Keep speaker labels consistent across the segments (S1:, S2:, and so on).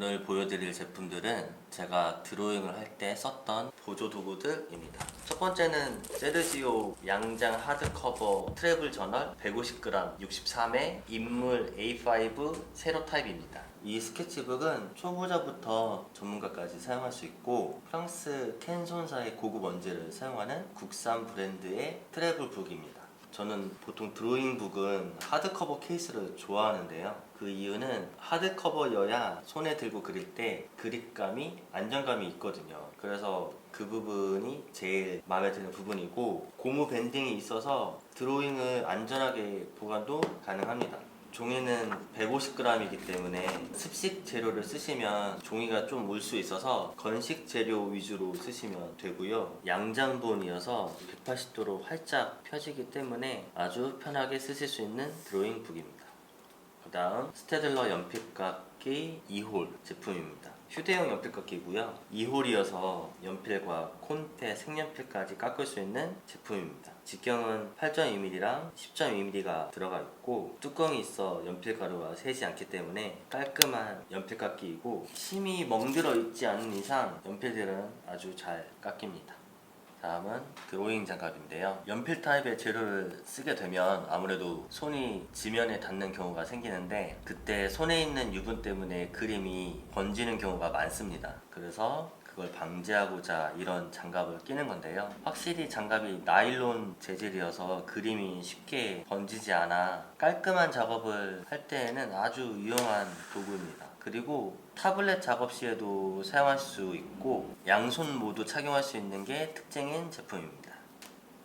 S1: 오늘 보여드릴 제품들은 제가 드로잉을 할 때 썼던 보조 도구들입니다. 첫 번째는 세르지오 양장 하드커버 트래블 저널 150g 63회 인물 A5 세로 타입입니다. 이 스케치북은 초보자부터 전문가까지 사용할 수 있고 프랑스 캔손사의 고급 원재를 사용하는 국산 브랜드의 트래블북입니다. 저는 보통 드로잉북은 하드커버 케이스를 좋아하는데요. 그 이유는 하드커버여야 손에 들고 그릴 때 그립감이 안정감이 있거든요. 그래서 그 부분이 제일 마음에 드는 부분이고 고무 밴딩이 있어서 드로잉을 안전하게 보관도 가능합니다. 종이는 150g이기 때문에 습식 재료를 쓰시면 종이가 좀물수 있어서 건식 재료 위주로 쓰시면 되고요. 양장본이어서 180도로 활짝 펴지기 때문에 아주 편하게 쓰실 수 있는 드로잉 북입니다. 그 다음 스테들러 연필깎이 2홀 제품입니다. 휴대용 연필깎이고요. 2홀이어서 연필과 콘테, 색연필까지 깎을 수 있는 제품입니다. 직경은 8.2mm랑 10.2mm가 들어가 있고 뚜껑이 있어 연필가루가 새지 않기 때문에 깔끔한 연필깎이이고 심이 멍들어 있지 않은 이상 연필들은 아주 잘 깎입니다. 다음은 드로잉 장갑인데요. 연필 타입의 재료를 쓰게 되면 아무래도 손이 지면에 닿는 경우가 생기는데 그때 손에 있는 유분 때문에 그림이 번지는 경우가 많습니다. 그래서 그걸 방지하고자 이런 장갑을 끼는 건데요. 확실히 장갑이 나일론 재질이어서 그림이 쉽게 번지지 않아 깔끔한 작업을 할 때에는 아주 유용한 도구입니다. 그리고 타블렛 작업 시에도 사용할 수 있고 양손 모두 착용할 수 있는 게 특징인 제품입니다.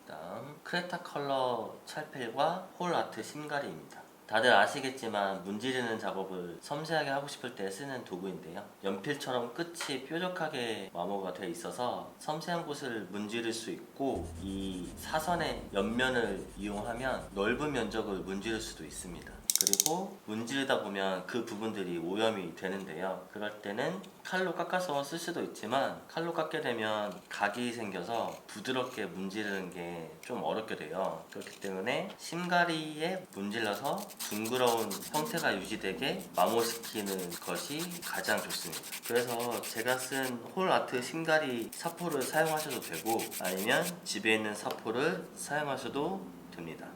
S1: 다음 크레타 컬러 찰필과 홀 아트 신가리입니다. 다들 아시겠지만 문지르는 작업을 섬세하게 하고 싶을 때 쓰는 도구인데요. 연필처럼 끝이 뾰족하게 마모가 되어 있어서 섬세한 곳을 문지를 수 있고 이 사선의 옆면을 이용하면 넓은 면적을 문지를 수도 있습니다. 그리고 문지르다 보면 그 부분들이 오염이 되는데요. 그럴 때는 칼로 깎아서 쓸 수도 있지만 칼로 깎게 되면 각이 생겨서 부드럽게 문지르는 게 좀 어렵게 돼요. 그렇기 때문에 심가리에 문질러서 둥그러운 형태가 유지되게 마모시키는 것이 가장 좋습니다. 그래서 제가 쓴 홀 아트 심가리 사포를 사용하셔도 되고 아니면 집에 있는 사포를 사용하셔도 됩니다.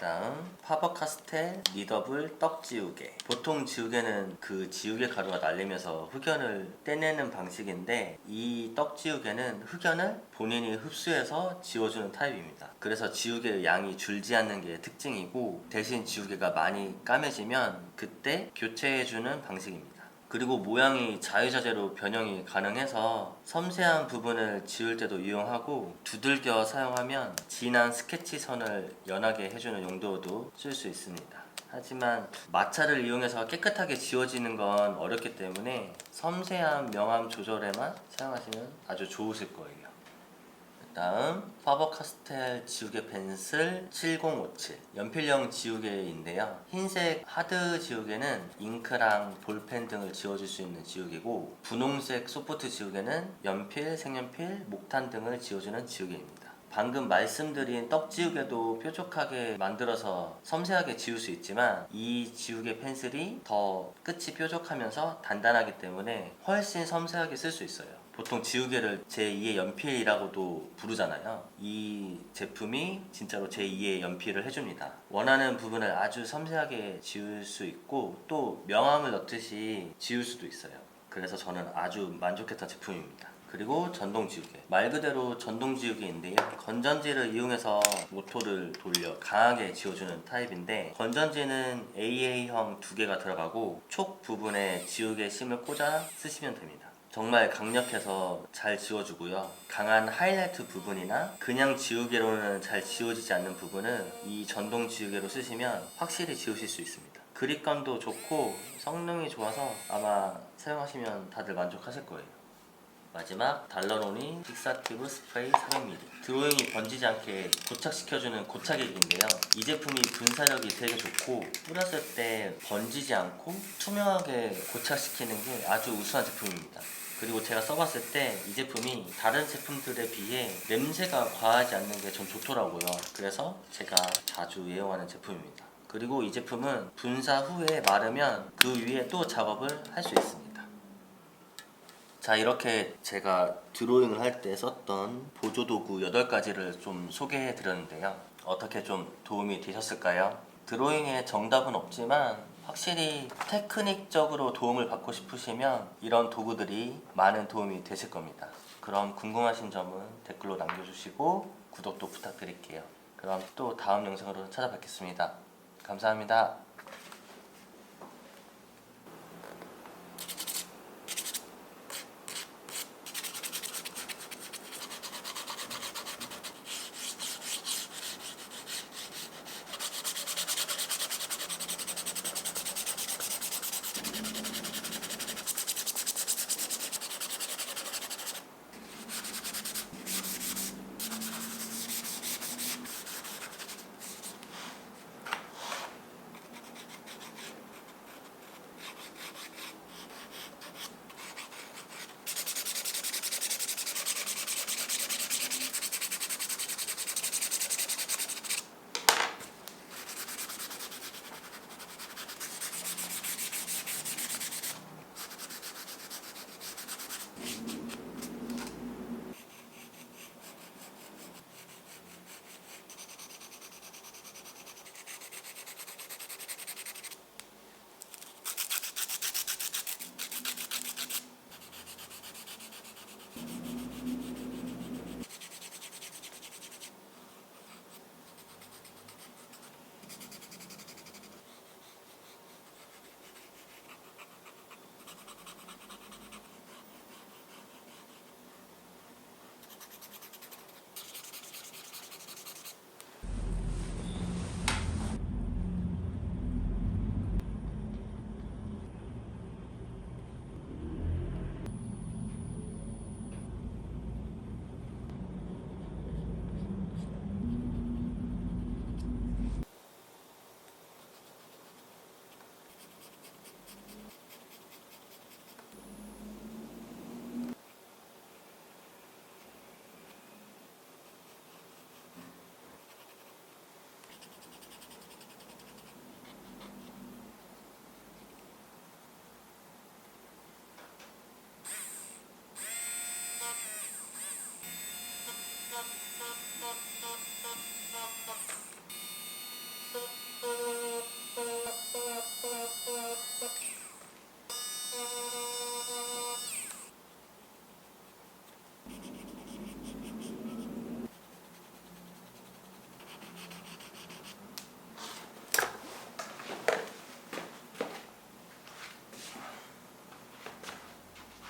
S1: 다음 파버 카스텔 리더블 떡 지우개. 보통 지우개는 그 지우개 가루가 날리면서 흑연을 떼내는 방식인데 이 떡 지우개는 흑연을 본인이 흡수해서 지워주는 타입입니다. 그래서 지우개의 양이 줄지 않는 게 특징이고 대신 지우개가 많이 까매지면 그때 교체해주는 방식입니다 그리고 모양이 자유자재로 변형이 가능해서 섬세한 부분을 지울 때도 이용하고 두들겨 사용하면 진한 스케치 선을 연하게 해주는 용도도 쓸 수 있습니다. 하지만 마찰을 이용해서 깨끗하게 지워지는 건 어렵기 때문에 섬세한 명암 조절에만 사용하시면 아주 좋으실 거예요. 다음 파버 카스텔 지우개 펜슬 7057 연필형 지우개인데요. 흰색 하드 지우개는 잉크랑 볼펜 등을 지워줄 수 있는 지우개고 분홍색 소프트 지우개는 연필, 색연필, 목탄 등을 지워주는 지우개입니다. 방금 말씀드린 떡 지우개도 뾰족하게 만들어서 섬세하게 지울 수 있지만 이 지우개 펜슬이 더 끝이 뾰족하면서 단단하기 때문에 훨씬 섬세하게 쓸 수 있어요 보통 지우개를 제2의 연필이라고도 부르잖아요. 이 제품이 진짜로 제2의 연필을 해줍니다. 원하는 부분을 아주 섬세하게 지울 수 있고 또 명암을 넣듯이 지울 수도 있어요. 그래서 저는 아주 만족했던 제품입니다. 그리고 전동 지우개 말 그대로 전동 지우개인데요 건전지를 이용해서 모토를 돌려 강하게 지워주는 타입인데 건전지는 AA형 두 개가 들어가고 촉 부분에 지우개 심을 꽂아 쓰시면 됩니다 정말 강력해서 잘 지워주고요. 강한 하이라이트 부분이나 그냥 지우개로는 잘 지워지지 않는 부분은 이 전동 지우개로 쓰시면 확실히 지우실 수 있습니다. 그립감도 좋고 성능이 좋아서 아마 사용하시면 다들 만족하실 거예요. 마지막 달러로니 픽사티브 스프레이 400ml 드로잉이 번지지 않게 고착시켜주는 고착액인데요 이 제품이 분사력이 되게 좋고 뿌렸을 때 번지지 않고 투명하게 고착시키는 게 아주 우수한 제품입니다 그리고 제가 써봤을 때 이 제품이 다른 제품들에 비해 냄새가 과하지 않는 게전 좋더라고요 그래서 제가 자주 애용하는 제품입니다 그리고 이 제품은 분사 후에 마르면 그 위에 또 작업을 할 수 있습니다. 자 이렇게 제가 드로잉을 할 때 썼던 보조도구 8가지를 좀 소개해 드렸는데요. 어떻게 좀 도움이 되셨을까요? 드로잉에 정답은 없지만 확실히 테크닉적으로 도움을 받고 싶으시면 이런 도구들이 많은 도움이 되실 겁니다. 그럼 궁금하신 점은 댓글로 남겨주시고 구독도 부탁드릴게요. 그럼 또 다음 영상으로 찾아뵙겠습니다. 감사합니다.